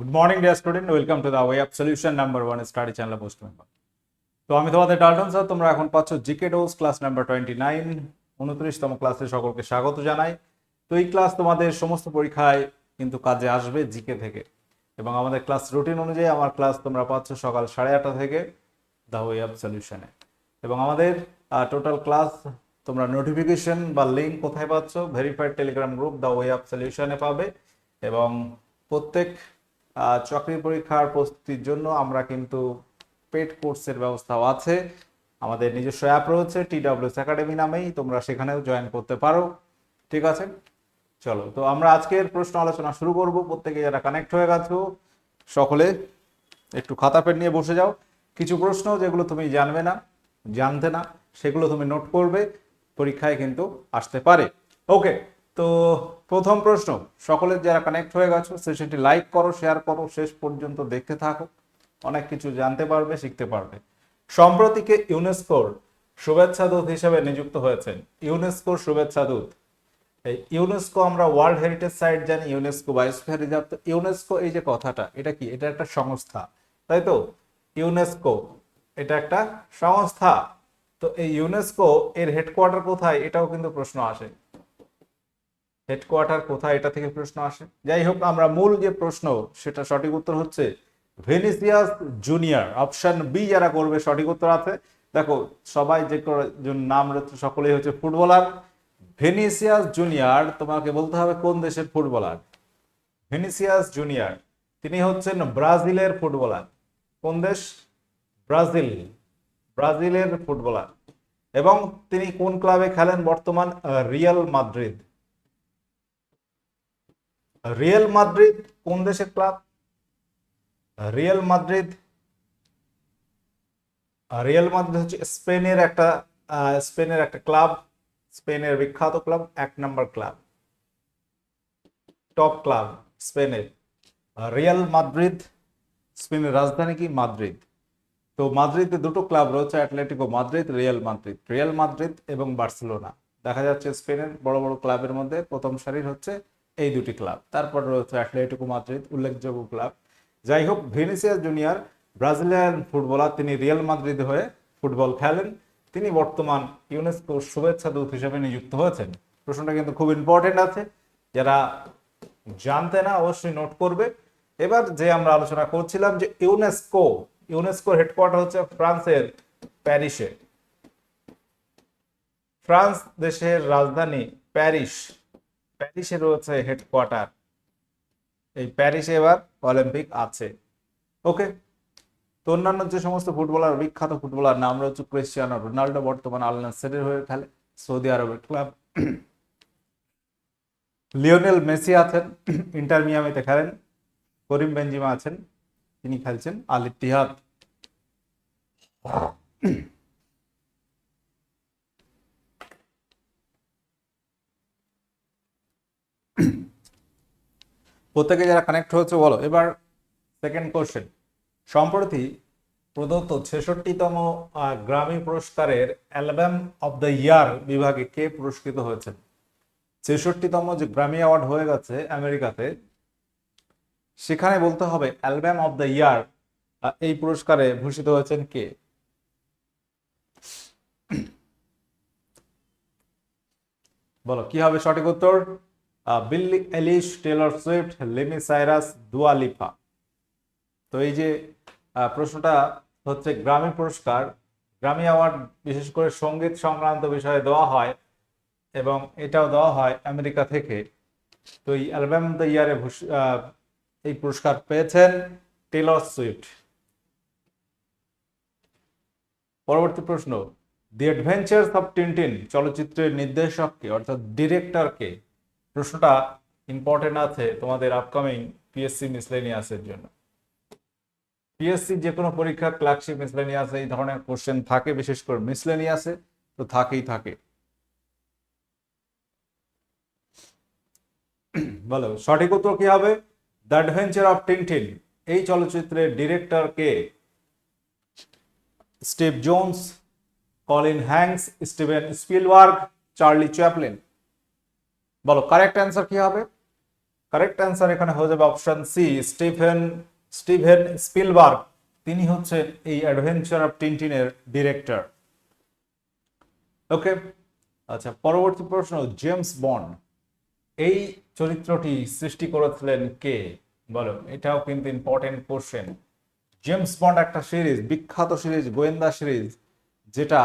Good morning dear student welcome to the way of solution number one study channel post member তো আমি তোমাদের Dalton sir তোমরা এখন পাচ্ছ GK dose class number twenty nine উনত্রিশতম ক্লাসে সকলকে স্বাগত জানাই। তো এই ক্লাস তোমাদের সমস্ত পরীক্ষায় কিন্তু কাজে আসবে জিকে থেকে। এবং আমাদের ক্লাস রুটিন অনুযায়ী আমার ক্লাস তোমরা পাচ্ছ সকাল সাড়ে আটটা থেকে দ্য ওয়ে অফ সলিউশনে এবং আমাদের টোটাল ক্লাস তোমরা নোটিফিকেশন বা লিঙ্ক কোথায় পাচ্ছ? Verified Telegram group the way of সলিউশনে পাবে। এবং প্রত্যেক চাকরি পরীক্ষার প্রস্তুতির জন্য আমরা কিন্তু পেড কোর্সের ব্যবস্থাও আছে। আমাদের নিজস্ব অ্যাপ রয়েছে টি ডাব্লিউএস একাডেমি নামেই, তোমরা সেখানেও জয়েন করতে পারো। ঠিক আছে? চলো, তো আমরা আজকের প্রশ্ন আলোচনা শুরু করব। প্রত্যেকে যারা কানেক্ট হয়ে গেছো, সকলে একটু খাতা পেন নিয়ে বসে যাও। কিছু প্রশ্ন যেগুলো তুমি জানবে না, জানতে না, সেগুলো তুমি নোট করবে। পরীক্ষায় কিন্তু আসতে পারে। ওকে তো প্রথম প্রশ্ন সকলের যারা কানেক্ট হয়ে গেছো সেশনটি লাইক করো শেয়ার করো, শেষ পর্যন্ত দেখতে থাকো। অনেক কিছু জানতে পারবে, শিখতে পারবে। সম্প্রতিকে ইউনেস্কোর শুভেচ্ছা দূত হিসেবে নিযুক্ত হয়েছেন। ইউনেস্কোর শুভেচ্ছা দূত। এই ইউনেস্কো আমরা ওয়ার্ল্ড হেরিটেজ সাইট জানি ইউনেস্কো বায়োস্ফিয়ার রিজার্ভ তো ইউনেস্কো এই যে কথাটা, এটা কি? এটা একটা সংস্থা, তাই তো? ইউনেস্কো এটা একটা সংস্থা। তো এই ইউনেস্কো এর হেডকোয়ার্টার কোথায়? এটাও কিন্তু প্রশ্ন আসে। হেডকোয়ার্টার কোথায় এটা থেকে প্রশ্ন আসে। যাই হোক, আমরা মূল যে প্রশ্ন, সেটা সঠিক উত্তর হচ্ছে ভেনিসিয়াস জুনিয়র অপশন বি যারা করবে, সঠিক উত্তর আছে। দেখো, সবাই যে নাম রয়েছে, সকলেই হচ্ছে ফুটবলার। ভেনিসিয়াস জুনিয়র তোমাকে বলতে হবে কোন দেশের ফুটবলার? ভেনিসিয়াস জুনিয়র তিনি হচ্ছেন ব্রাজিলের ফুটবলার। কোন দেশ? ব্রাজিল। ব্রাজিলের ফুটবলার। এবং তিনি কোন ক্লাবে খেলেন বর্তমান রিয়াল মাদ্রিদ? রিয়াল মাদ্রিদ কোন দেশের club Real Madrid Real Madrid হচ্ছে স্পেনের একটা স্পেনের একটা ক্লাব স্পেনের বিখ্যাত ক্লাব এক নম্বর ক্লাব টপ ক্লাব স্পেনের। রিয়াল মাদ্রিদ স্পেনের রাজধানী কি? মাদ্রিদ তো মাদ্রিদে দুটো ক্লাব রয়েছে Atletico Madrid Real Madrid Real Madrid এবং বার্সেলোনা দেখা যাচ্ছে স্পেনের বড় বড় ক্লাবের মধ্যে প্রথম সারির হচ্ছে এই দুটি ক্লাব। তারপর রয়েছে অ্যাটলেটিকো মাদ্রিদ, উল্লেখযোগ্য ক্লাব। যাই হোক, ভেনিসিয়াস জুনিয়র, ব্রাজিলিয়ান ফুটবলার, তিনি রিয়াল মাদ্রিদ হয়ে ফুটবল খেলেন। তিনি বর্তমান ইউনেস্কো শুভেচ্ছা দূত হিসেবে নিযুক্ত হয়েছেন। প্রশ্নটা কিন্তু খুব ইম্পর্টেন্ট আছে। যারা জানতে না, অবশ্যই নোট করবে। এবার যে আমরা আলোচনা করছিলাম যে ইউনেস্কো, ইউনেস্কোর হেডকোয়ার্টার হচ্ছে ফ্রান্সের প্যারিসে। ফ্রান্স দেশের রাজধানী প্যারিস। প্যারিসে রয়েছে হেডকোয়ার্টার এই প্যারিসে এবার অলিম্পিক আছে। ওকে? তো অন্যান্য যে সমস্ত ফুটবলার, বিখ্যাত ফুটবলার নাম রয়েছে ক্রিশ্চিয়ানো রোনাল্ডো, বর্তমান আল নাসেরের হয়ে খেলে সৌদি আরবের ক্লাব। লিওনেল মেসি আছেন, ইন্টার মিয়ামিতে খেলেন, করিম বেঞ্জিমা আছেন, তিনি খেলছেন আল ইত্তিহাদ প্রত্যেকে যারা কানেক্ট হয়েছে, বলো। এবার সেকেন্ড কোশ্চেন সম্প্রতি প্রদত্ত ছেষট্টিতম গ্রামী পুরস্কারের অ্যালবাম অব দ্য ইয়ার বিভাগে কে পুরস্কৃত হয়েছেন ছেষট্টিতম যে গ্রামী অ্যাওয়ার্ড হয়ে গেছে আমেরিকাতে, সেখানে বলতে হবে অ্যালবাম অব দ্য ইয়ার এই পুরস্কারে ভূষিত হয়েছেন কে? বলো, কি হবে সঠিক উত্তর? বিল্লি এলিশ, টেলর সুইফট, লেমি সাইরাস, দুয়া লিপা তো এই যে প্রশ্নটা হচ্ছে গ্রামী পুরস্কার। গ্রামী অ্যাওয়ার্ড বিশেষ করে সংগীত সংক্রান্ত বিষয়ে দেওয়া হয় এবং এটাও দেওয়া হয় আমেরিকা থেকে। তো এই অ্যালবাম দ্য ইয়ারে এই পুরস্কার পেয়েছেন টেলর সুইফট। পরবর্তী প্রশ্ন দি অ্যাডভেঞ্চার্স অফ টিনটিন চলচ্চিত্রের নির্দেশককে অর্থাৎ ডিরেক্টরকে প্রশ্নটা ইম্পর্টেন্ট আছে তোমাদের আপকামিং পিএসসি মিসলেনিয়াসের জন্য। পিএসসি যে কোনো পরীক্ষা ক্লার্কশিপ মিসলেনিয়াসে এই ধরনের কোশ্চেন থাকে, বিশেষ করে মিসলেনিয়াসে তো থাকেই থাকে। বলো, সঠিক উত্তর কি হবে? দ্য অ্যাডভেঞ্চার অফ টিনটিন এই চলচ্চিত্রের ডিরেক্টর কে? Steve Jones Colin Hanks Steven Spielberg Charlie Chaplin বলো কারেক্ট অ্যান্সার কি হবে? কারেক্ট অ্যান্সার এখানে হয়ে যাবে option C Stephen Steven Spielberg তিনি হচ্ছেন এই অ্যাডভেঞ্চার অফ টিনটিনের ডিরেক্টর ওকে আচ্ছা পরবর্তী প্রশ্ন জেমস বন্ড এই চরিত্রটি সৃষ্টি করেছিলেন কে? বলো, এটাও কিন্তু ইম্পর্টেন্ট কোশ্চেন জেমস বন্ড একটা সিরিজ বিখ্যাত সিরিজ গোয়েন্দা সিরিজ যেটা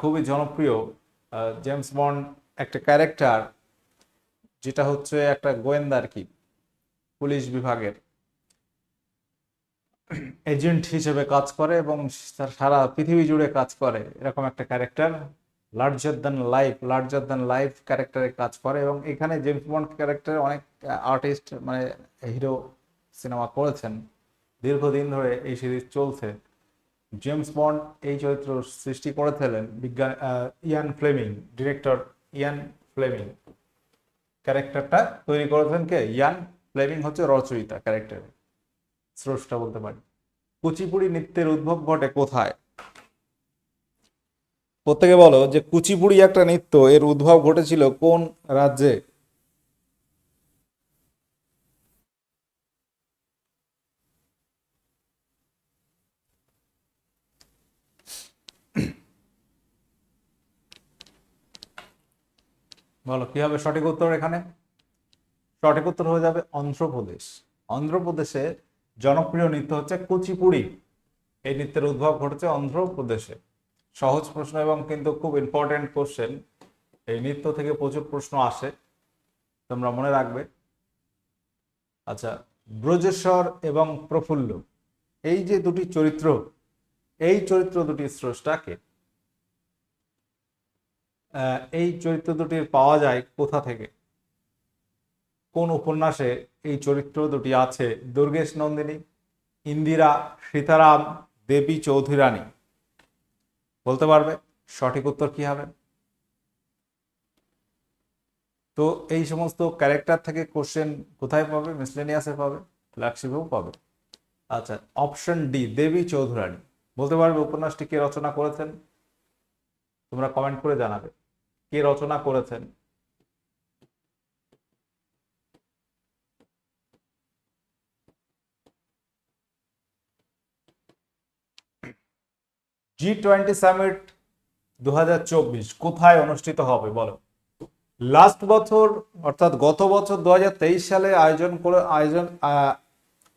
খুবই জনপ্রিয়। জেমস বন্ড একটা ক্যারেক্টার যেটা হচ্ছে একটা গোয়েন্দা আর কি, পুলিশ বিভাগের এজেন্ট হিসেবে কাজ করে এবং সারা পৃথিবী জুড়ে কাজ করে। এরকম একটা character larger than life larger than life ক্যারেক্টারে কাজ করে এবং এখানে জেমস বন্ড ক্যারেক্টারে অনেক আর্টিস্ট মানে হিরো সিনেমা করেছেন। দীর্ঘদিন ধরে এই সিরিজ চলছে। জেমস বন্ড এই চরিত্র সৃষ্টি করেছিলেন বিজ্ঞান Ian Fleming director Ian Fleming ক্যারেক্টারটা তৈরি করেছেন কে? ইয়ান ফ্লেমিং হচ্ছে রচয়িতা ক্যারেক্টার। স্রষ্টা বলতে পারি। কুচিপুড়ি নৃত্যের উদ্ভব ঘটে কোথায়? প্রত্যেকে বলো যে কুচিপুড়ি একটা নৃত্য, এর উদ্ভব ঘটেছিল কোন রাজ্যে? বলো, কি হবে সঠিক উত্তর এখানে? সঠিক উত্তর হয়ে যাবে অন্ধ্রপ্রদেশ। অন্ধ্রপ্রদেশে জনপ্রিয় নৃত্য হচ্ছে কুচিপুড়ি। এই নৃত্যের উদ্ভব ঘটেছে অন্ধ্রপ্রদেশে। সহজ প্রশ্ন এবং কিন্তু খুব ইম্পর্টেন্ট কোশ্চেন এই নৃত্য থেকে প্রচুর প্রশ্ন আসে। তোমরা মনে রাখবে। আচ্ছা ব্রজেশ্বর এবং প্রফুল্ল। এই যে দুটি চরিত্র, এই চরিত্র দুটি স্রষ্টাকে এই চরিত্র দুটির পাওয়া যায় কোথা থেকে? কোন উপন্যাসে এই চরিত্র দুটি আছে? দুর্গেশ নন্দিনী, ইন্দিরা সীতারাম, দেবী চৌধুরানী। বলতে পারবে? সঠিক উত্তর কি হবে? তো এই সমস্ত ক্যারেক্টার থেকে কোশ্চেন কোথায় পাবে? মিসলেনিয়াসে পাবে ফ্ল্যাগশিপেও পাবে। আচ্ছা অপশন ডি দেবী চৌধুরানী। বলতে পারবে উপন্যাসটি কে রচনা করেছেন? তোমরা কমেন্ট করে জানাবে। কে রচনা করেছেন? জি টোয়েন্টি সামিট দু কোথায় অনুষ্ঠিত হবে, বলো? লাস্ট বছর, অর্থাৎ গত বছর দু হাজার তেইশ সালে আয়োজন করে, আয়োজন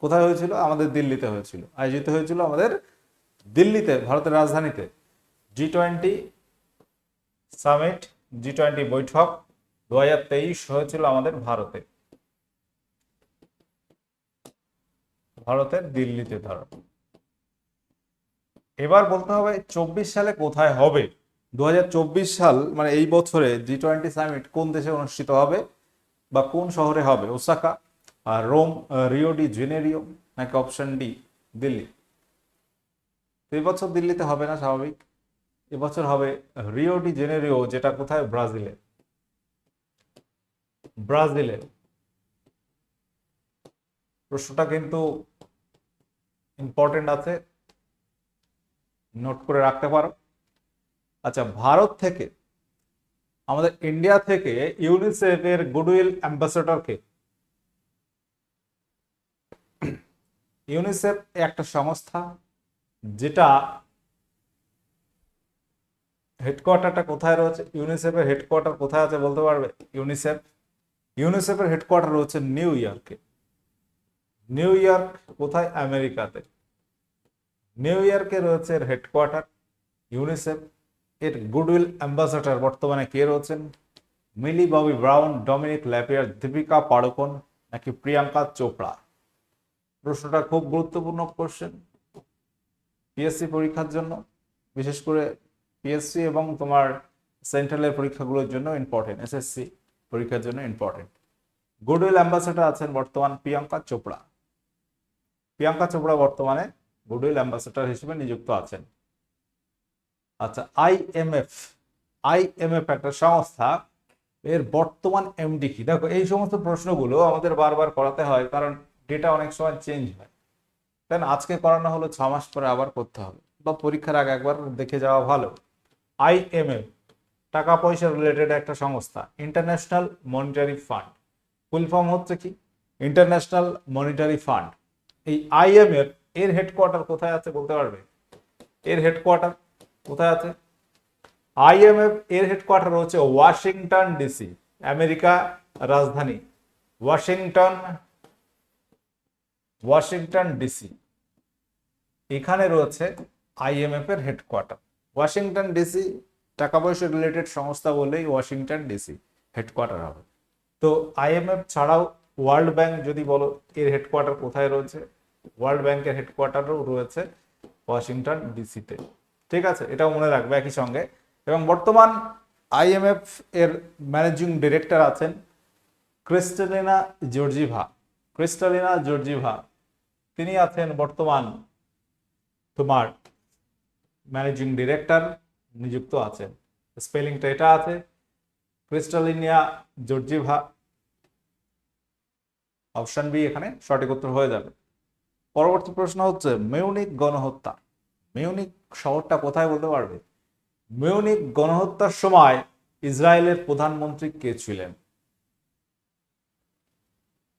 কোথায় হয়েছিল? আমাদের দিল্লিতে হয়েছিল। আয়োজিত হয়েছিল আমাদের দিল্লিতে, ভারতের রাজধানীতে। G twenty summit G twenty বৈঠক দু হাজার তেইশ হয়েছিল আমাদের ভারতে। ভারতের দিল্লিতে ধরো। এবার বলতে হবে চব্বিশ সালে কোথায় হবে? দু হাজার চব্বিশ সাল মানে এই বছরে জি টোয়েন্টি সামিট কোন দেশে অনুষ্ঠিত হবে বা কোন শহরে হবে? ওসাকা, আর রোম, রিও ডি জেনেরিও, নাকি অপশন ডি দিল্লি? এই বছর দিল্লিতে হবে না, স্বাভাবিক। এবছর হবে রিও ডি জেনেরিও যেটা কোথায়? ব্রাজিলে। ব্রাজিলে। প্রশ্নটা কিন্তু ইম্পর্টেন্ট আছে। নোট করে রাখতে পারো। আচ্ছা ভারত থেকে, আমাদের ইন্ডিয়া থেকে ইউনিসেফ এর গুডউইল অ্যাম্বাসেডর কে? ইউনিসেফ একটা সংস্থা, যেটা হেডকোয়ার্টারটা কোথায় রয়েছে? ইউনিসেফের হেডকোয়ার্টার কোথায় আছে বলতে পারবে? ইউনিসেফ। ইউনিসেফের হেডকোয়ার্টার রয়েছে নিউ ইয়র্কে। নিউ ইয়র্ক কোথায়? আমেরিকাতে। নিউ ইয়র্কে রয়েছে এর হেডকোয়ার্টার, ইউনিসেফ। এর গুডউইল অ্যাম্বাসেডর বর্তমানে কে রয়েছেন? Millie Bobby Brown, Dominique Lapierre, Deepika Padukone নাকি প্রিয়াঙ্কা চোপড়া? প্রশ্নটা খুব গুরুত্বপূর্ণ কোশ্চেন পিএসসি পরীক্ষার জন্য, বিশেষ করে পিএসসি এবং তোমার সেন্ট্রালের পরীক্ষাগুলোর জন্য ইম্পর্টেন্ট এসএসসি পরীক্ষার জন্য ইম্পর্টেন্ট গুডউইল অ্যাম্বাসেডর আছেন বর্তমান প্রিয়াঙ্কা চোপড়া। প্রিয়াঙ্কা চোপড়া বর্তমানে গুডউইল অ্যাম্বাসেডর হিসেবে নিযুক্ত আছেন। আচ্ছা আইএমএফ আইএমএফ একটা সংস্থা, এর বর্তমান এমডি কি? দেখো, এই সমস্ত প্রশ্নগুলো আমাদের বারবার করাতে হয়, কারণ ডেটা অনেক সময় চেঞ্জ হয়। তাই আজকে করানো হলো, ছ মাস পরে আবার করতে হবে। বা পরীক্ষার আগে একবার দেখে যাওয়া ভালো। আইএমএফ টাকা পয়সা রিলেটেড একটা সংস্থা International Monetary Fund full form হচ্ছে কি? ইন্টারন্যাশনাল মনিটারি ফান্ড এই আইএমএফ এর হেডকোয়ার্টার কোথায় আছে বলতে পারবে? এর হেডকোয়ার্টার কোথায় আছে? আইএমএফ এর হেডকোয়ার্টার হচ্ছে ওয়াশিংটন ডিসি আমেরিকা রাজধানী। ওয়াশিংটন ওয়াশিংটন ডিসি এখানে রয়েছে আইএমএফ এর হেডকোয়ার্টার ওয়াশিংটন ডিসি টাকা পয়সা রিলেটেড সংস্থা বলেই ওয়াশিংটন ডিসি হেডকোয়ার্টার হবে। তো আইএমএফ ছাড়াও ওয়ার্ল্ড ব্যাংক যদি বলো, এর হেডকোয়ার্টার কোথায় রয়েছে? ওয়ার্ল্ড ব্যাংকের হেডকোয়ার্টারও রয়েছে ওয়াশিংটন ডিসিতে ঠিক আছে? এটাও মনে রাখবে একই সঙ্গে। এবং বর্তমান আইএমএফ এর ম্যানেজিং ডিরেক্টর আছেন ক্রিস্টালিনা জর্জিভা ক্রিস্টালিনা জর্জিভা তিনি আছেন বর্তমান তোমার ম্যানেজিং ডিরেক্টর নিযুক্ত আছেন। স্পেলিংটা এটা আছে। ক্রিস্টালিনিয়া জর্জিভা। অপশন বি এখানে সঠিক উত্তর হয়ে যাবে। পরবর্তী প্রশ্ন হচ্ছে, মিউনিক গণহত্যা। মিউনিক শহরটা কোথায় বলতে পারবে? মিউনিক গণহত্যার সময় ইসরায়েলের প্রধানমন্ত্রী কে ছিলেন?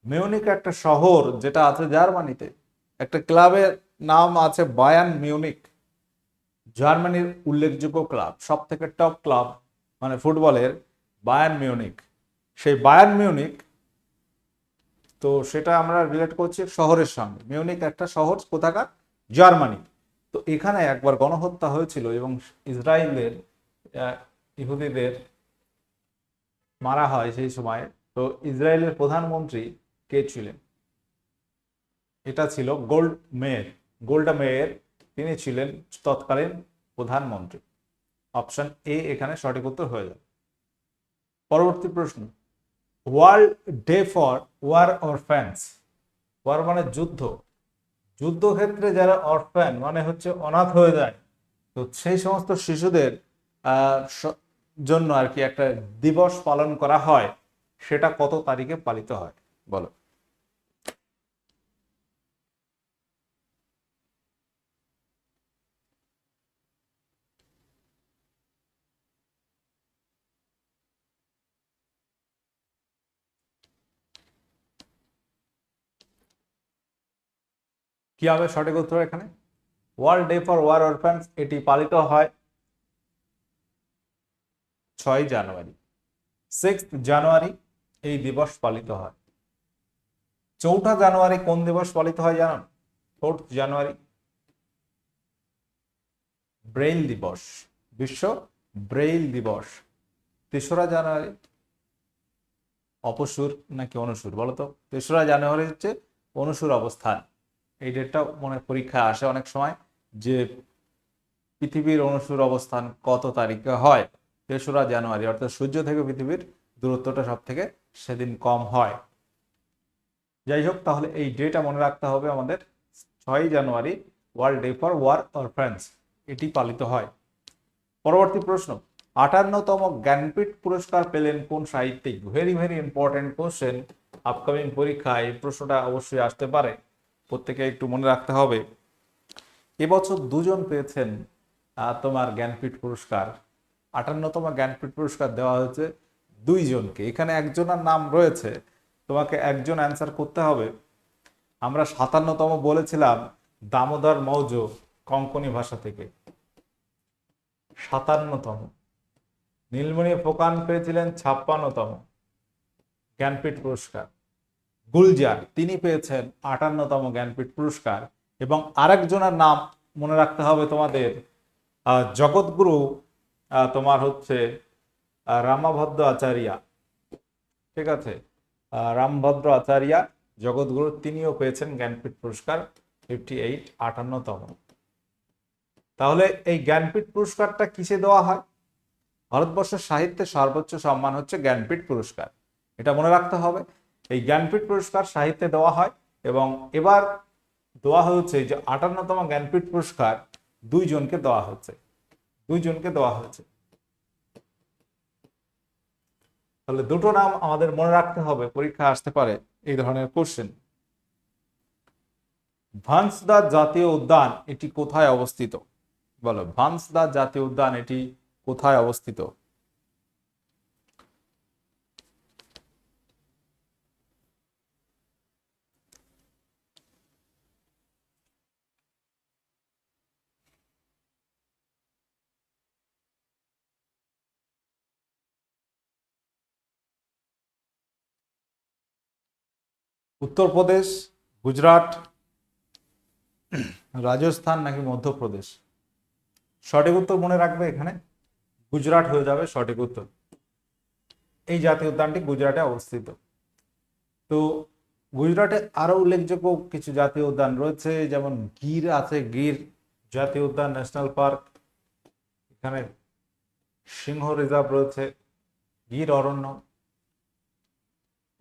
মিউনিক একটা শহর যেটা আছে জার্মানিতে। একটা ক্লাবের নাম আছে বায়ান মিউনিক। জার্মানির উল্লেখযোগ্য ক্লাব সব থেকে টপ ক্লাব মানে ফুটবলের বায়ান মিউনিক সেই বায়ান মিউনিক তো সেটা আমরা রিলেট করছি শহরের সঙ্গে মিউনিক একটা শহর, কোথাকার? জার্মানি। তো এখানে একবার গণহত্যা হয়েছিল এবং ইসরায়েলের ইহুদিদের মারা হয় সেই সময়। তো ইসরায়েলের প্রধানমন্ত্রী কে ছিলেন? এটা ছিল গোল্ড মেয়ের। গোল্ডা মেয়ের তিনি ছিলেন তৎকালীন প্রধানমন্ত্রী। অপশন এ এখানে সঠিক উত্তর হয়ে যাবে। পরবর্তী প্রশ্ন, world day for war orphans war মানে যুদ্ধ। যুদ্ধক্ষেত্রে যারা অরফ্যান মানে হচ্ছে অনাথ হয়ে যায়, তো সেই সমস্ত শিশুদের জন্য আর কি একটা দিবস পালন করা হয়, সেটা কত তারিখে পালিত হয়? বলো। কি হবে? সঠিক উত্তর এখানে। World day for war orphans এটি পালিত হয় ছয় জানুয়ারি। সিক্স জানুয়ারি, এই দিবস পালিত হয়। চৌঠা জানুয়ারি কোন দিবস পালিত হয় জানান? Fourth January. ব্রেইল দিবস, বিশ্ব ব্রেইল দিবস। তেসরা জানুয়ারি, অপসুর নাকি অনুসুর বলো তো? তেসরা জানুয়ারি হচ্ছে অনুসুর অবস্থান। এই ডেটটা মনে পরীক্ষায় আসে অনেক সময় যে পৃথিবীর অনুসুর অবস্থান কত তারিখে হয়? তেসরা জানুয়ারি, অর্থাৎ সূর্য থেকে পৃথিবীর দূরত্বটা সব থেকে সেদিন কম হয়। যাই হোক, তাহলে এই ডেটা মনে রাখতে হবে আমাদের ছয় জানুয়ারি world day for war orphans এটি পালিত হয়। পরবর্তী প্রশ্ন, আটান্নতম জ্ঞানপীঠ পুরস্কার পেলেন কোন সাহিত্যিক? Very very important question upcoming পরীক্ষায় প্রশ্নটা অবশ্যই আসতে পারে। প্রত্যেকে একটু মনে রাখতে হবে। এবছর দুজন পেয়েছেন তোমার জ্ঞানপীঠ পুরস্কার। আটান্নতম জ্ঞানপীঠ পুরস্কার দেওয়া হয়েছে দুইজনকে। এখানে একজনের নাম রয়েছে, তোমাকে একজন অ্যান্সার করতে হবে। আমরা সাতান্নতম বলেছিলাম, দামোদর মৌজ কঙ্কনি ভাষা থেকে। সাতান্নতম। নীলমণি ফোকান পেয়েছিলেন ছাপ্পান্নতম জ্ঞানপীঠ পুরস্কার। গুলজার, তিনি পেয়েছেন আটান্নতম জ্ঞানপীঠ পুরস্কার। এবং আরেকজনের নাম মনে রাখতে হবে তোমাদের জগৎগুরু তোমার হচ্ছে রামাভদ্র আচার্যা। ঠিক আছে? রামভদ্র আচার্যা, জগৎগুরু, তিনিও পেয়েছেন জ্ঞানপীঠ পুরস্কার, ফিফটি এইট, আটান্নতম। তাহলে এই জ্ঞানপীঠ পুরস্কারটা কিসে দেওয়া হয়? ভারতবর্ষের সাহিত্যে সর্বোচ্চ সম্মান হচ্ছে জ্ঞানপীঠ পুরস্কার। এটা মনে রাখতে হবে। এই জ্ঞানপীঠ পুরস্কার সাহিত্যে দেওয়া হয় এবং এবার দেওয়া হয়েছে যে আটান্নতম জ্ঞানপীঠ পুরস্কার দুইজনকে দেওয়া হচ্ছে দুইজনকে দেওয়া হয়েছে। তাহলে দুটো নাম আমাদের মনে রাখতে হবে, পরীক্ষা আসতে পারে এই ধরনের কোশ্চেন ভান্সদা জাতীয় উদ্যান এটি কোথায় অবস্থিত? বলো, ভান্সদা জাতীয় উদ্যান এটি কোথায় অবস্থিত? উত্তরপ্রদেশ গুজরাট, রাজস্থান নাকি মধ্যপ্রদেশ? সঠিক উত্তর মনে রাখবে এখানে? গুজরাট হয়ে যাবে সঠিক উত্তর। এই জাতীয় উদ্যানটি গুজরাটে অবস্থিত। তো গুজরাটে আরও উল্লেখযোগ্য কিছু জাতীয় উদ্যান রয়েছে, যেমন গির আছে, গির জাতীয় উদ্যান, ন্যাশনাল পার্ক। এখানে সিংহ রিজার্ভ রয়েছে, গির অরণ্য।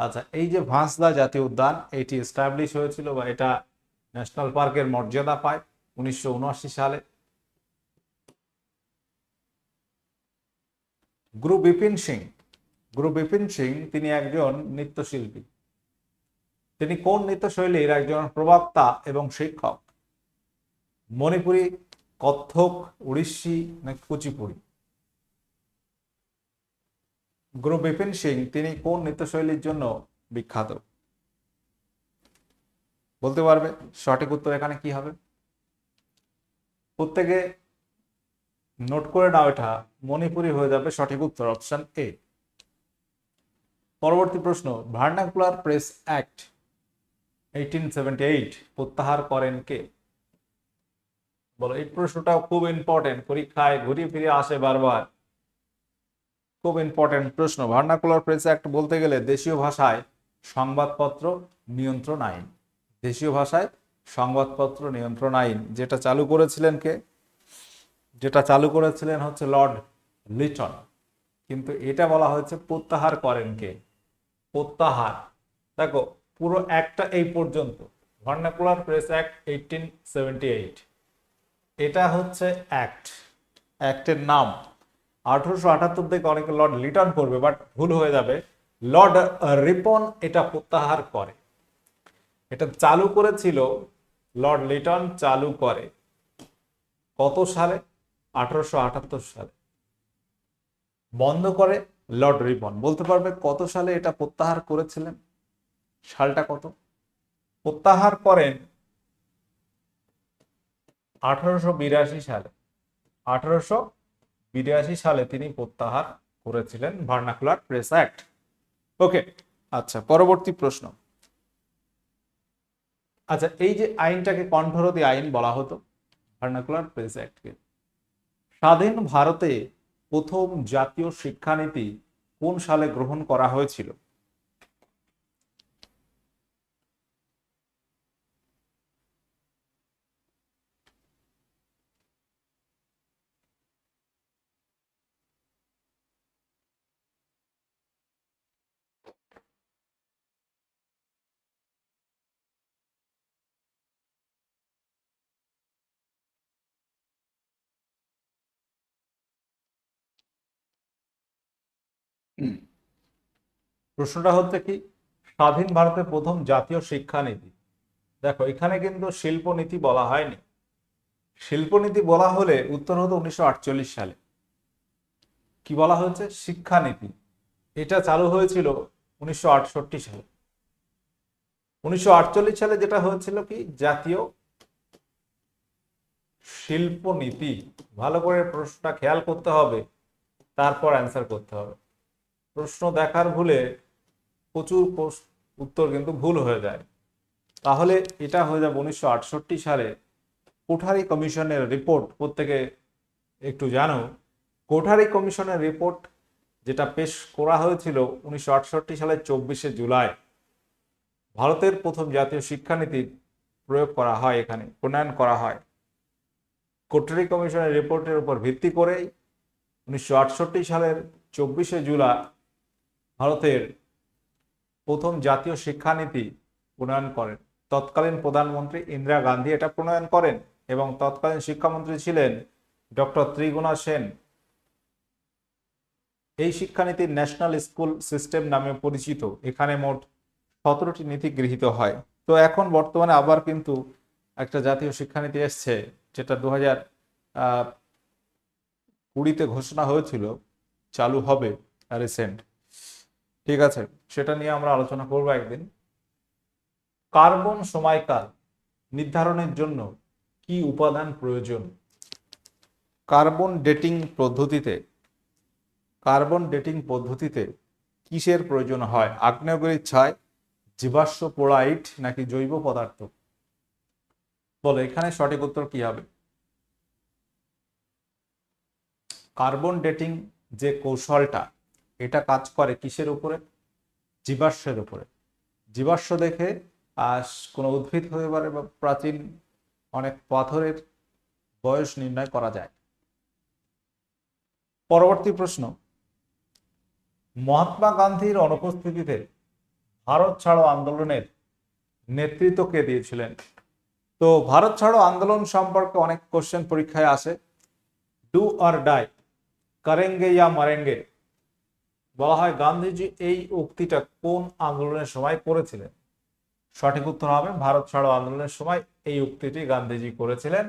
আচ্ছা এই যে ভাঁসদা জাতীয় উদ্যান, এটি এস্টাবলিশ হয়েছিল বা এটা ন্যাশনাল পার্কের মর্যাদা পায় উনিশশো উনআশি সালে। গুরু বিপিন সিং, গুরু বিপিন সিং তিনি একজন নৃত্যশিল্পী। তিনি কোন নৃত্যশৈলীর একজন প্রবক্তা এবং শিক্ষক? মণিপুরী, কত্থক, উড়িষ্যি নাকি কুচিপুড়ি? গুরু বিপিন সিং, তিনি কোন নৃত্যশৈলীর জন্য বিখ্যাত? বলতে পারবে? সঠিক উত্তর এখানে কি হবে? প্রত্যেকে নোট করে নাও এটা। মণিপুরি হয়ে যাবে সঠিক উত্তর, অপশন এ। পরবর্তী প্রশ্ন, vernacular press act eighteen seventy eight প্রত্যাহার করেন কে? বলো, এই প্রশ্নটাও খুব ইম্পর্টেন্ট পরীক্ষায় ঘুরিয়ে ফিরে আসে বারবার। খুব ইম্পর্টেন্ট প্রশ্ন। ভার্নাকুলার প্রেস অ্যাক্ট বলতে গেলে দেশীয় ভাষায় সংবাদপত্র নিয়ন্ত্রণ আইন। দেশীয় ভাষায় সংবাদপত্র নিয়ন্ত্রণ আইন, যেটা চালু করেছিলেন কে? যেটা চালু করেছিলেন হচ্ছে লর্ড লিটন। কিন্তু এটা বলা হয়েছে প্রত্যাহার করেন কে? প্রত্যাহার। দেখো, পুরো একটা এই পর্যন্ত। Vernacular press act eighteen seventy eight এটা হচ্ছে অ্যাক্ট। অ্যাক্টের নাম। আঠারোশো আটাত্তর থেকে অনেকে লর্ড লিটন করবে, বাট ভুল হয়ে যাবে। লর্ড রিপন এটা প্রত্যাহার করে। এটা চালু করেছিল, লর্ড লিটন চালু করে কত সালে? আঠারোশো আটাত্তর সালে। বন্ধ করে লর্ড রিপন। বলতে পারবে কত সালে এটা প্রত্যাহার করেছিলেন? সালটা কত? প্রত্যাহার করেন আঠারোশো বিরাশি সালে। আঠারোশো বিরাশি সালে তিনি প্রত্যাহার করেছিলেন ভার্নাকুলার প্রেস অ্যাক্ট। ওকে আচ্ছা পরবর্তী প্রশ্ন। আচ্ছা এই যে আইনটাকে কণ্ঠরোধী আইন বলা হতো, ভার্নাকুলার প্রেস অ্যাক্টকে, স্বাধীন ভারতে প্রথম জাতীয় শিক্ষানীতি কোন সালে গ্রহণ করা হয়েছিল? প্রশ্নটা হচ্ছে কি, স্বাধীন ভারতের প্রথম জাতীয় শিক্ষানীতি। দেখো, এখানে কিন্তু শিল্পনীতি বলা হয়নি। শিল্পনীতি বলা হলে উত্তর হতো উনিশশো সালে। কি বলা হয়েছে? শিক্ষানীতি। এটা চালু হয়েছিল উনিশশো আটষট্টি সালে। উনিশশো আটচল্লিশ সালে যেটা হয়েছিল কি, জাতীয় শিল্পনীতি। ভালো করে প্রশ্নটা খেয়াল করতে হবে, তারপর অ্যান্সার করতে হবে। প্রশ্ন দেখার ভুলে প্রচুর উত্তর কিন্তু ভুল হয়ে যায়। তাহলে এটা হয়ে যাবে উনিশশো আটষট্টি সালে কোঠারি কমিশনের রিপোর্ট। প্রত্যেকে একটু জানো, কোঠারি কমিশনের রিপোর্ট যেটা পেশ করা হয়েছিল উনিশশো আটষট্টি সালের চব্বিশে জুলাই। ভারতের প্রথম জাতীয় শিক্ষানীতি প্রয়োগ করা হয় এখানে, প্রণয়ন করা হয়। কোঠারি কমিশনের রিপোর্টের উপর ভিত্তি করেই উনিশশো আটষট্টি সালের চব্বিশে জুলাই ভারতের প্রথম জাতীয় শিক্ষানীতি প্রণয়ন করেন। তৎকালীন প্রধানমন্ত্রী ইন্দিরা গান্ধী এটা প্রণয়ন করেন এবং তৎকালীন শিক্ষামন্ত্রী ছিলেন ডক্টর ত্রিগুণা সেন। এই শিক্ষানীতি ন্যাশনাল স্কুল সিস্টেম নামে পরিচিত। এখানে মোট সতেরোটি নীতি গৃহীত হয়। তো এখন বর্তমানে আবার কিন্তু একটা জাতীয় শিক্ষানীতি এসছে, যেটা দু হাজার কুড়িতে ঘোষণা হয়েছিল, চালু হবে রিসেন্ট ঠিক আছে, সেটা নিয়ে আমরা আলোচনা করব একদিন। কার্বন সময়কাল নির্ধারণের জন্য কি উপাদান প্রয়োজন? কার্বন ডেটিং পদ্ধতিতে, কার্বন ডেটিং পদ্ধতিতে কিসের প্রয়োজন হয়? আগ্নেয়গিরির ছায় জীবাশ্ম পোড়াইট নাকি জৈব পদার্থ? বলো, এখানে সঠিক উত্তর কি হবে? কার্বন ডেটিং যে কৌশলটা এটা কাজ করে কিসের উপরে? জীবাশ্মের উপরে। জীবাশ্ম দেখে কোনো উদ্ভিদ হতে পারে বা প্রাচীন অনেক পাথরের বয়স নির্ণয় করা যায়। পরবর্তী প্রশ্ন। মহাত্মা গান্ধীর অনুপস্থিতিতে ভারত ছাড়ো আন্দোলনের নেতৃত্ব কে দিয়েছিলেন? তো ভারত ছাড়ো আন্দোলন সম্পর্কে অনেক কোশ্চেন পরীক্ষায় আসে। ডু আর ডাই করেঙ্গে ইয়া মারেঙ্গে। বলা হয় গান্ধীজি এই উক্তিটা কোন আন্দোলনের সময় করেছিলেন? সঠিক উত্তর হবে ভারত ছাড়ো আন্দোলনের সময় এই উক্তিটি গান্ধীজি করেছিলেন।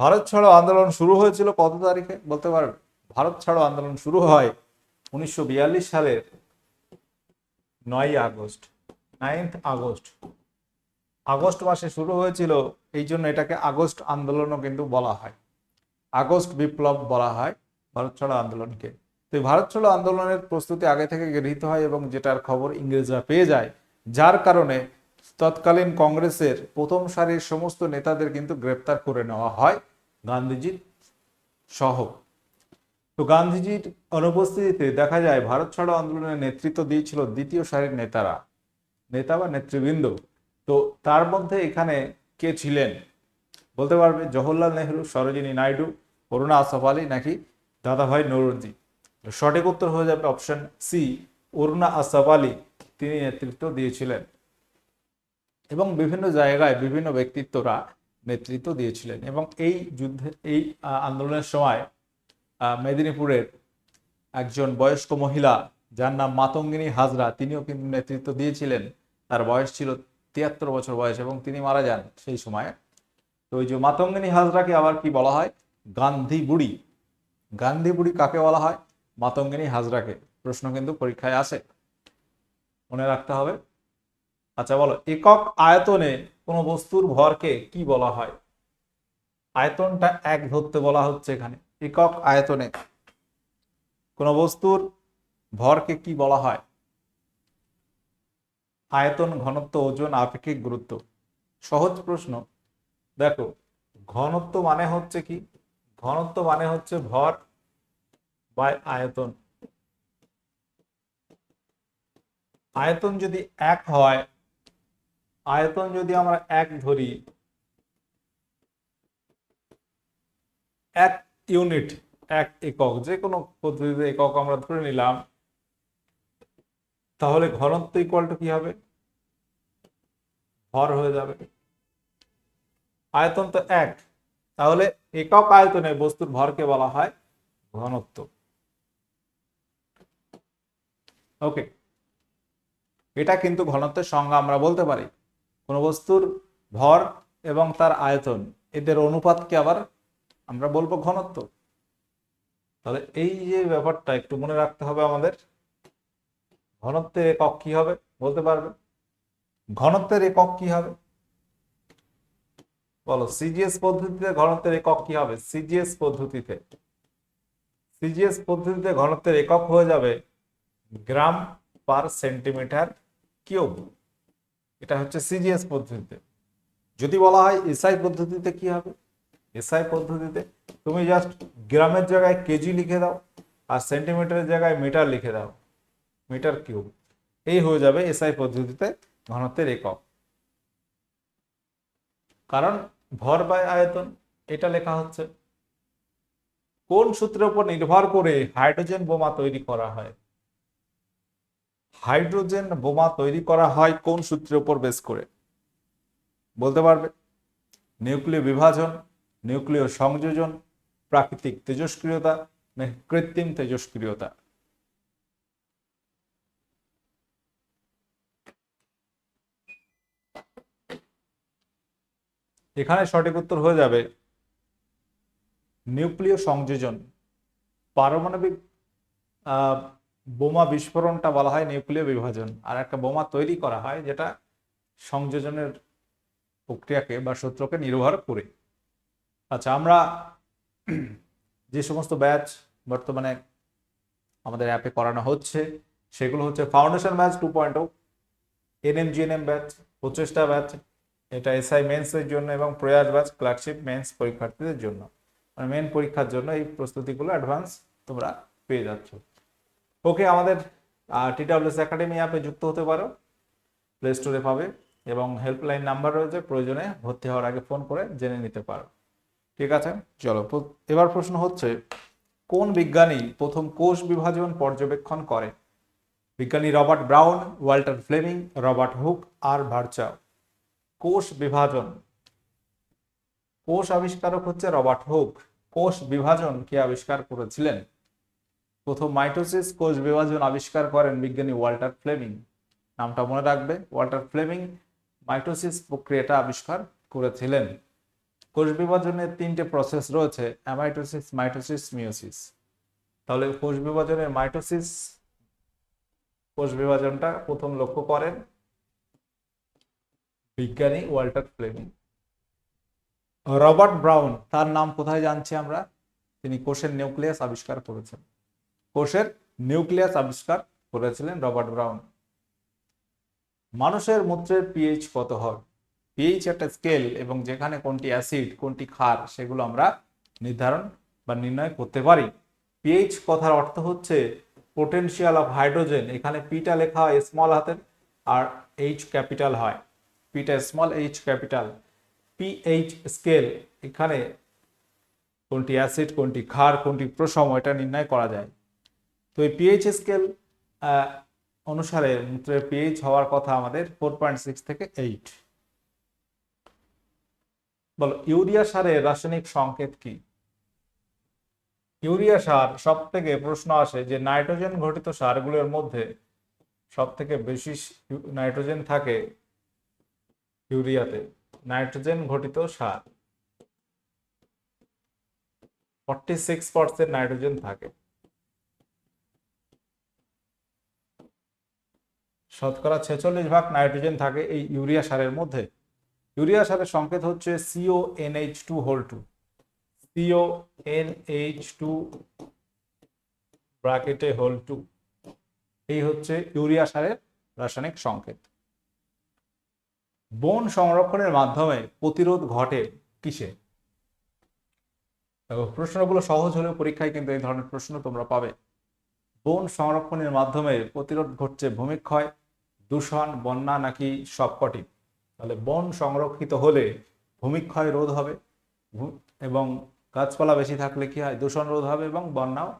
ভারত ছাড়ো আন্দোলন শুরু হয়েছিল কত তারিখে? বলতে পারবে ভারত ছাড়ো আন্দোলন শুরু হয় উনিশশো বিয়াল্লিশ সালের নয় আগস্ট নাইন্থ আগস্ট। আগস্ট মাসে শুরু হয়েছিল, এই জন্য এটাকে আগস্ট আন্দোলনও কিন্তু বলা হয়। আগস্ট বিপ্লব বলা হয় ভারত ছাড়ো আন্দোলনকে। তো ভারত ছাড়ো আন্দোলনের প্রস্তুতি আগে থেকে গৃহীত হয় এবং যেটার খবর ইংরেজরা পেয়ে যায়, যার কারণে তৎকালীন কংগ্রেসের প্রথম সারির সমস্ত নেতাদের কিন্তু গ্রেপ্তার করে নেওয়া হয় গান্ধীজির সহ। তো গান্ধীজির অনুপস্থিতিতে দেখা যায় ভারত ছাড়ো আন্দোলনের নেতৃত্ব দিয়েছিল দ্বিতীয় সারির নেতারা, নেতা বা নেতৃবৃন্দ। তো তার মধ্যে এখানে কে ছিলেন বলতে পারবে জওহরলাল নেহরু, সরোজিনী নাইডু, অরুণা আসফ আলী নাকি দাদাভাই নৌরজি সঠিক উত্তর হয়ে যাবে অপশন সি অরুণা আসফ আলী তিনি নেতৃত্ব দিয়েছিলেন। এবং বিভিন্ন জায়গায় বিভিন্ন ব্যক্তিত্বরা নেতৃত্ব দিয়েছিলেন। এবং এই যুদ্ধে, এই আন্দোলনের সময় মেদিনীপুরের একজন বয়স্ক মহিলা, যার নাম মাতঙ্গিনী হাজরা, তিনিও কিন্তু নেতৃত্ব দিয়েছিলেন। তার বয়স ছিল তিয়াত্তর বছর বয়স এবং তিনি মারা যান সেই সময়ে। তো ওই যে মাতঙ্গিনী হাজরাকে আবার কি বলা হয়? গান্ধী বুড়ি গান্ধী বুড়ি কাকে বলা হয়? মাতঙ্গিনী হাজরাকে। প্রশ্ন কিন্তু পরীক্ষায় আসে। মনে রাখতে হবে। আচ্ছা বলো, একক আয়তনে কোনো বস্তুর ভরকে কি বলা হয়? আয়তনটা এক ধরতে বলা হচ্ছে এখানে। একক আয়তনে কোন বস্তুর ভরকে কি বলা হয়? আয়তন, ঘনত্ব, ওজন, আপেক্ষিক গুরুত্ব। সহজ প্রশ্ন। দেখো, ঘনত্ব মানে হচ্ছে কি? ঘনত্ব মানে হচ্ছে ভর বাই আয়তন। আয়তন যদি এক হয়, আয়তন যদি আমরা এক ধরি, এক ইউনিট, এক একক, যে কোনো পদ্ধতিতে একক আমরা ধরে নিলাম, তাহলে ঘনত্ব ইকুয়াল টু কি হবে? ভর হয়ে যাবে। আয়তন তো এক, তাহলে একক আয়তনে বস্তুর ভরকে বলা হয় ঘনত্ব। ওকে এটা কিন্তু ঘনত্বের সংজ্ঞা আমরা বলতে পারি। কোনো বস্তুর ভর এবং তার আয়তন, এদের অনুপাতকে আবার আমরা বলব ঘনত্ব। তাহলে এই যে ব্যাপারটা একটু মনে রাখতে হবে আমাদের। ঘনত্বের একক কি হবে বলতে পারবে? ঘনত্বের একক কি হবে? বলো সিজিএস পদ্ধতিতে ঘনত্বের একক কি হবে? সিজিএস পদ্ধতিতে। সিজিএস পদ্ধতিতে ঘনত্বের একক হয়ে যাবে গ্রাম পার সেন্টিমিটার কিউব। এটা হচ্ছে সিজিএস পদ্ধতিতে। যদি বলা হয় এসআই পদ্ধতিতে কি হবে? এসআই পদ্ধতিতে তুমি জাস্ট গ্রামের জায়গায় কেজি লিখে দাও আর সেন্টিমিটারের জায়গায় মিটার লিখে দাও। Metre cube. এই হয়ে যাবে এসআই পদ্ধতিতে ঘনত্বের একক। কারণ ভর বাই আয়তন, এটা লেখা হচ্ছে। কোন সূত্রের উপর নির্ভর করে হাইড্রোজেন বোমা তৈরি করা হয়? হাইড্রোজেন বোমা তৈরি করা হয় কোন সূত্রের উপর বেস করে? বলতে পারবে? নিউক্লিয় বিভাজন, নিউক্লিয় সংযোজন, প্রাকৃতিক তেজস্ক্রিয়তা কৃত্রিম তেজস্ক্রিয়তা। এখানে সঠিক উত্তর হয়ে যাবে, নিউক্লিয় সংযোজন, পারমাণবিক বোমা বিস্ফোরণটা বলা হয় নিউক্লিয় বিভাজন। আর একটা বোমা তৈরি করা হয় যেটা সংযোজনের প্রক্রিয়াকে বা সূত্রকে নির্ভর করে। আচ্ছা আমরা যে সমস্ত ব্যাচ বর্তমানে আমাদের অ্যাপে করানো হচ্ছে, সেগুলো হচ্ছে foundation batch two point o NM GNM batch প্রচেষ্টা ব্যাচ, এটা এসআই মেন্সের জন্য এবং প্রয়াস ব্যাচ ক্লার্কশিপ মেন্স পরীক্ষার্থীদের জন্য। মানে মেন পরীক্ষার জন্য এই প্রস্তুতিগুলো অ্যাডভান্স তোমরা পেয়ে যাচ্ছ। ওকে আমাদের টি টিডাব্লিউএস একাডেমি অ্যাপে যুক্ত হতে পারো। প্লে স্টোরে পাবে এবং হেল্পলাইন নাম্বার রয়েছে, প্রয়োজনে ভর্তি হওয়ার আগে ফোন করে জেনে নিতে পারো। ঠিক আছে? চলো এবার প্রশ্ন হচ্ছে, কোন বিজ্ঞানী প্রথম কোষ বিভাজন পর্যবেক্ষণ করে? বিজ্ঞানী Robert Brown, Walter Fleming, Robert Hooke আর ভার্চাও কোষ বিভাজন। কোষ আবিষ্কারক হচ্ছে রবার্ট হুক। কোষ বিভাজন কে আবিষ্কার করেছিলেন? প্রথম মাইটোসিস কোষ বিভাজন আবিষ্কার করেন বিজ্ঞানী ওয়াল্টার ফ্লেমিং। নামটা মনে রাখবে, ওয়াল্টার ফ্লেমিং মাইটোসিস প্রক্রিয়াটা আবিষ্কার করেছিলেন। কোষ বিভাজনের তিনটে প্রসেস রয়েছে, অ্যামাইটোসিস, মাইটোসিস মিওসিস তাহলে কোষ বিভাজনের মাইটোসিস কোষ বিভাজনটা প্রথম লক্ষ্য করেন বিজ্ঞানী ওয়াল্টার ফ্লেমিং। রবার্ট ব্রাউন, তার নাম কোথায় জানছি আমরা? তিনি কোষের নিউক্লিয়াস আবিষ্কার করেছেন। কোষের নিউক্লিয়াস আবিষ্কার করেছিলেন রবার্ট ব্রাউন। মানুষের মূত্রের পিএইচ কত হয়? পিএইচ একটা স্কেল এবং যেখানে কোনটি অ্যাসিড কোনটি ক্ষার, সেগুলো আমরা নির্ধারণ বা নির্ণয় করতে পারি। পিএইচ কথার অর্থ হচ্ছে পোটেনশিয়াল অফ হাইড্রোজেন এখানে পিটা লেখা হয় স্মল হাতের আর এইচ ক্যাপিটাল হয়। পিটা small H capital pH scale এখানে কোনটি অ্যাসিড কোনটি ক্ষার, কোনটি প্রসম এটা নির্ণয় করা যায়। তো এই পিএইচ স্কেল অনুসারে মূত্রের পিএইচ হওয়ার কথা আমাদের ফোর পয়েন্ট সিক্স থেকে এইট বলো, ইউরিয়া সারের রাসায়নিক সংকেত কি? ইউরিয়া সার সব থেকে প্রশ্ন আসে যে নাইট্রোজেন ঘটিত সারগুলোর মধ্যে সব থেকে বেশি নাইট্রোজেন থাকে ইউরিয়াতে, নাইট্রোজেন ঘটিত সার। ফর্টি সিক্স পার্সেন্ট নাইট্রোজেন থাকে। শতকরা ছেচল্লিশ ভাগ নাইট্রোজেন থাকে এই ইউরিয়া সারের মধ্যে। ইউরিয়া সারের সংকেত হচ্ছে CO NH two whole two CO NH two ব্র্যাকেটে হোল টু এই হচ্ছে ইউরিয়া সারের রাসায়নিক সংকেত। বন সংরক্ষণের মাধ্যমে প্রতিরোধ ঘটে কিসে? প্রশ্নগুলো সহজ হলেও পরীক্ষায় কিন্তু এই ধরনের প্রশ্ন তোমরা পাবে। বন সংরক্ষণের মাধ্যমে প্রতিরোধ ঘটছে ভূমিক্ষয় দূষণ, বন্যা নাকি সবকটি? তাহলে বন সংরক্ষিত হলে ভূমিক্ষয় রোধ হবে এবং গাছপালা বেশি থাকলে কি হয়? দূষণ রোধ হবে এবং বন্যাও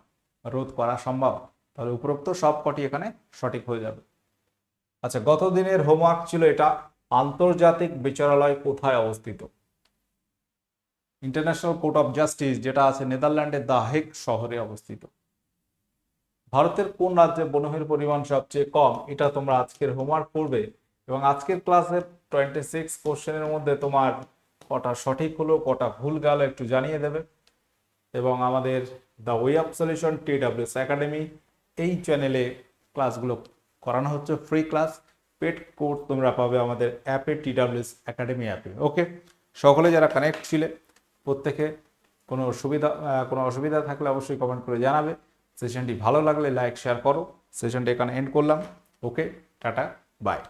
রোধ করা সম্ভব। তাহলে উপরোক্ত সবকটি এখানে সঠিক হয়ে যাবে। আচ্ছা গত দিনের হোমওয়ার্ক ছিল এটা আন্তর্জাতিক বিচারালয় কোথায় অবস্থিত? ইন্টারন্যাশনাল কোর্ট অফ জাস্টিস, যেটা আছে নেদারল্যান্ডের দা হেগ শহরে অবস্থিত। ভারতের কোন রাজ্যে বনভূমির পরিমাণ সবচেয়ে কম? এটা তোমরা আজকের হোমওয়ার্ক করবে এবং আজকের ক্লাসের টোয়েন্টি সিক্স কোশ্চেনের মধ্যে তোমার কটা সঠিক হলো, কটা ভুল গেল একটু জানিয়ে দেবে। এবং আমাদের the way of solution T ডাব্লিউস academy এই চ্যানেলে ক্লাসগুলো করানো হচ্ছে ফ্রি ক্লাস পেড কোড তোমরা পাবে আমাদের অ্যাপে টি ডাব্লিউস একাডেমি অ্যাপে ওকে সকলে যারা কানেক্ট ছিলে, প্রত্যেকে কোনো অসুবিধা কোনো অসুবিধা থাকলে অবশ্যই কমেন্ট করে জানাবে। সেশনটি ভালো লাগলে লাইক শেয়ার করো। সেশনটি এখানে এন্ড করলাম। ওকে টাটা বাই